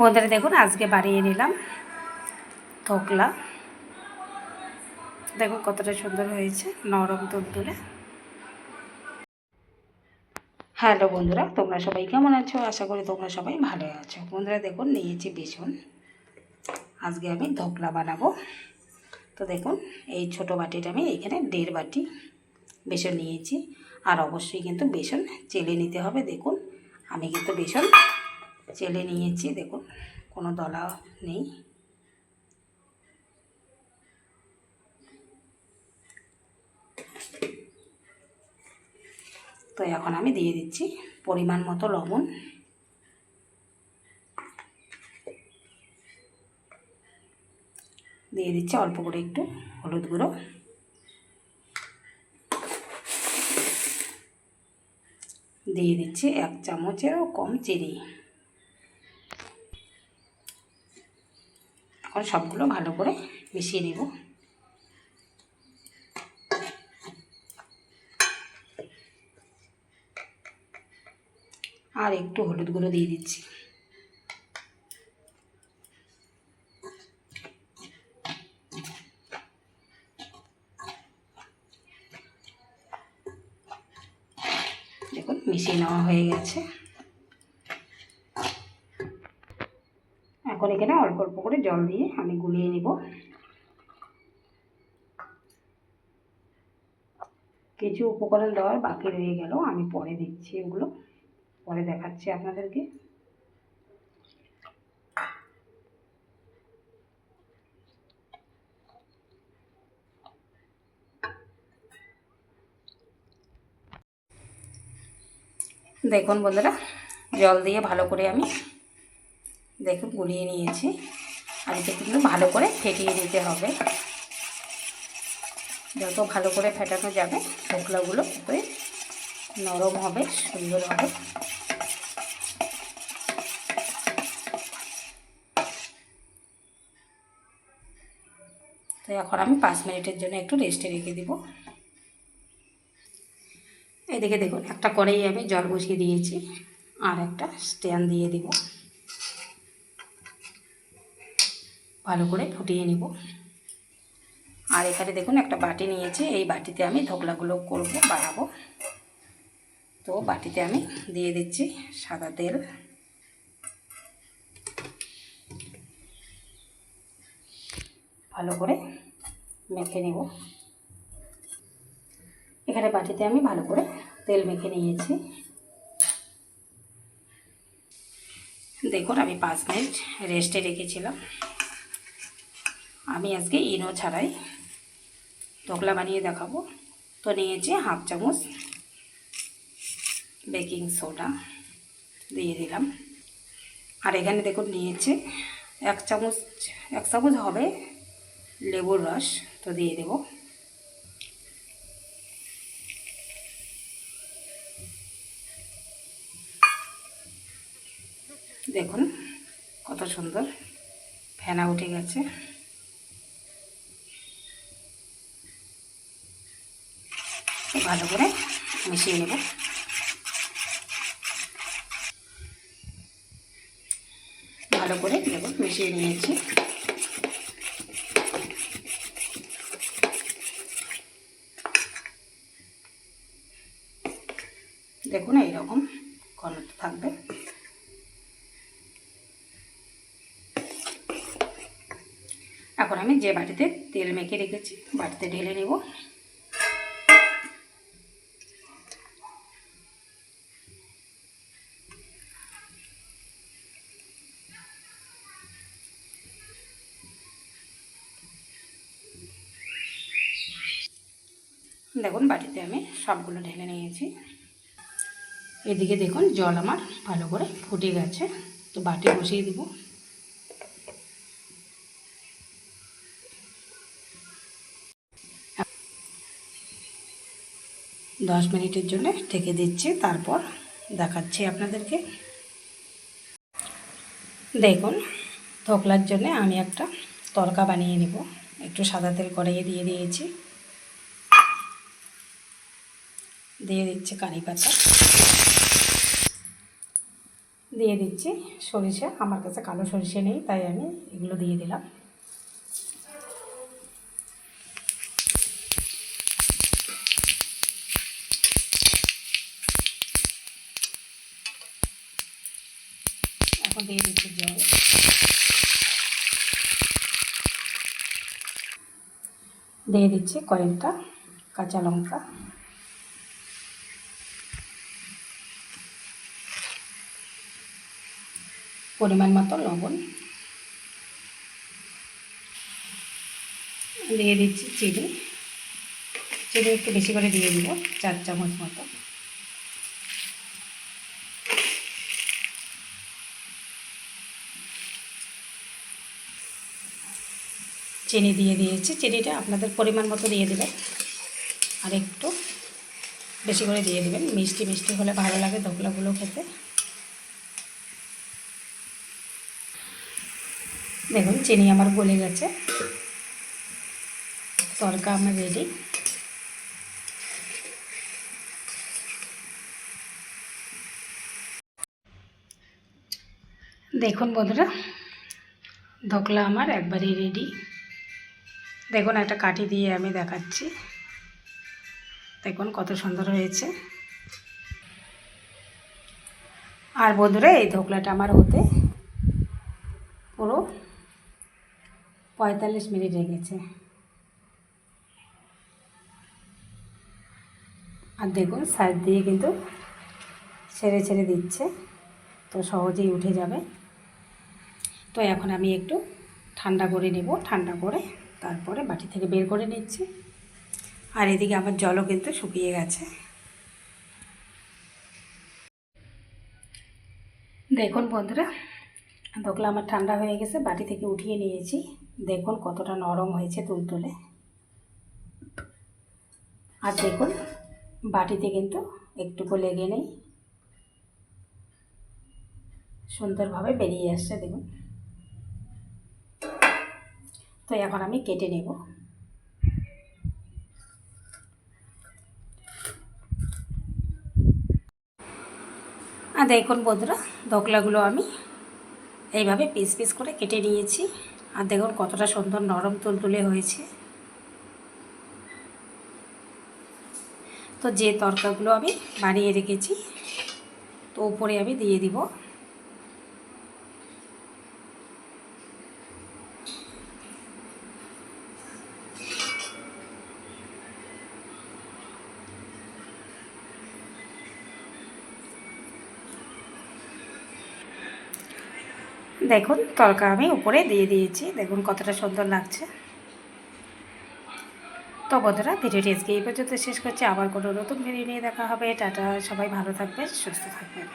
বন্ধুরা দেখুন, আজকে বাড়িয়ে নিলাম থোকলা। দেখুন কতটা সুন্দর হয়েছে, নরম তুলতুলে। হ্যালো বন্ধুরা, তোমরা সবাই কেমন আছো? আশা করি তোমরা সবাই ভালো আছো। বন্ধুরা দেখুন, নিয়েছি বেসন। আজকে আমি ধোকলা বানাবো। তো দেখুন, এই ছোট বাটিটা আমি এখানে দেড় বাটি বেসন নিয়েছি। আর অবশ্যই কিন্তু বেসন চেলে নিতে হবে, দেখুন। আমি কিন্তু বেসন চেলে নিয়েছি, দেখুন, কোনো দলা নেই। তো এখন আমি দিয়ে দিচ্ছি পরিমাণ মতো লবণ। দিয়ে দিচ্ছি অল্প করে একটু হলুদ গুঁড়ো। দিয়ে দিচ্ছি এক চামচেরও কম চিনি। এখন সবগুলো ভালো করে মিশিয়ে নেব। আর একটু হলুদ গুঁড়ো দিয়ে দিচ্ছি। দেখুন, মিশিয়ে নেওয়া হয়ে গেছে। এখন এখানে অল্প অল্প করে জল দিয়ে আমি গুলিয়ে নেব। কিছু উপকরণ দেওয়ার বাকি রয়ে গেল, আমি পরে দিচ্ছি ওগুলো পরে দেখাচ্ছি আপনাদেরকে। দেখুন বন্ধুরা, জল দিয়ে ভালো করে আমি দেখুন গুলিয়ে নিয়েছি। আর এটা কিন্তু ভালো করে ফেটিয়ে নিতে হবে। যত ভালো করে ফেটানো যাবে, ঢোকলাগুলো ততই নরম হবে, সুন্দর হবে। তো এখন আমি পাঁচ মিনিটের জন্য একটু রেস্টে রেখে দিব। এদিকে দেখুন, একটা করেই আমি জল বসিয়ে দিয়েছি, আর একটা স্ট্যান্ড দিয়ে দিব। ভালো করে ফুটিয়ে নিব। আর এখানে দেখুন একটা বাটি নিয়েছি, এই বাটিতে আমি ধোকলাগুলো করব বানাবো তো বাটিতে আমি দিয়ে দিচ্ছি সাদা তেল। ভালো করে মেখে নেব। এখানে বাটিতে আমি ভালো করে তেল মেখে নিয়েছি। দেখুন আমি পাঁচ মিনিট রেস্টে রেখেছিলাম। আমি আজকে ইনো ছাড়াই ধোকলা বানিয়ে দেখাবো। তো নিয়েছি হাফ চামচ বেকিং সোডা দিয়ে দিলাম। আর এখানে দেখুন নিয়েছে এক চামচ এক চামচ হবে লেবুর রস, তো দিয়ে দেব। দেখুন কত সুন্দর ফেনা উঠে গেছে। ভালো করে মিশিয়ে নেব। ভালো করে দেখুন মিশিয়ে নিয়েছি। দেখুন, এইরকম ঘনত্ব থাকবে। এখন আমি যে বাটিতে তেল মেখে রেখেছি, বাটিতে ঢেলে নেব। দেখুন, বাটিতে আমি সবগুলো ঢেলে নিয়েছি। এদিকে দেখুন, জল আমার ভালো করে ফুটে গেছে। তো বাটি বসিয়ে দিব। দশ মিনিটের জন্য ঢেকে দিচ্ছি, তারপর দেখাচ্ছি আপনাদেরকে। দেখুন, ধোকলার জন্য আমি একটা তরকা বানিয়ে নেব। একটু সাদা তেল কড়াইয়ে দিয়ে দিয়েছি। দিয়ে দিচ্ছি কারি পাতা। দিয়ে দিচ্ছি সরিষা। আমার কাছে কালো সরিষে নেই, তাই আমি এগুলো দিয়ে দিলাম। এখন দিয়ে দিচ্ছি জল। দিয়ে দিচ্ছি কয়েকটা কাঁচা লঙ্কা। পরিমাণ মতো লবণ। দিয়ে দিচ্ছি চিনি। চিনি একটু বেশি করে দিয়ে দিব, চার চামচ মতো। চিনি দিয়ে দিয়েছি। চিনিটা আপনাদের পরিমাণ মতো দিয়ে দেবেন। আর একটু বেশি করে দিয়ে দেবেন। মিষ্টি মিষ্টি হলে ভালো লাগে ধোকলাগুলো খেতে। দেখুন, চিনি আমার গলে গেছে। তরকা আমার রেডি দেখুন বন্ধুরা, ধোকলা আমার একবারই রেডি দেখুন, একটা কাঠি দিয়ে আমি দেখাচ্ছি। দেখুন, কত সুন্দর হয়েছে। আর বন্ধুরা, এই ধোকলাটা আমার হতে পুরো পঁয়তাল্লিশ মিনিট লেগেছে আর দেখুন সাইড দিয়ে কিন্তু ছেড়ে ছেড়ে দিচ্ছে, তো সহজেই উঠে যাবে। তো এখন আমি একটু ঠান্ডা করে নেব, ঠান্ডা করে তারপরে বাটি থেকে বের করে নিচ্ছি। আর এদিকে আমার জলও কিন্তু শুকিয়ে গেছে। দেখুন বন্ধুরা, ধোকলা আমার ঠান্ডা হয়ে গেছে, বাটি থেকে উঠিয়ে নিয়েছি। দেখুন কতটা নরম হয়েছে তুলতুলে আর দেখুন, বাটিতে কিন্তু একটুকু লেগে নেই। সুন্দরভাবে বেরিয়ে আসছে, দেখুন। তো এখন আমি কেটে নেব। আর দেখুন বন্ধুরা, দোকলাগুলো আমি এইভাবে পিস পিস করে কেটে নিয়েছি। আর দেখুন কতটা সুন্দর নরম তুলতুলে হয়েছে। তো যে তরকাগুলো আমি বানিয়ে রেখেছি, তো উপরে আমি দিয়ে দিব। দেখুন তলকা আমি উপরে দিয়ে দিয়েছি। দেখুন কতটা সুন্দর লাগছে। তো বন্ধুরা, ভিডিওটি আজকে এই পর্যন্ত শেষ করছি। আবার কোনো নতুন ভিডিও নিয়ে দেখা হবে। টাটা, সবাই ভালো থাকবে সুস্থ থাকবেন।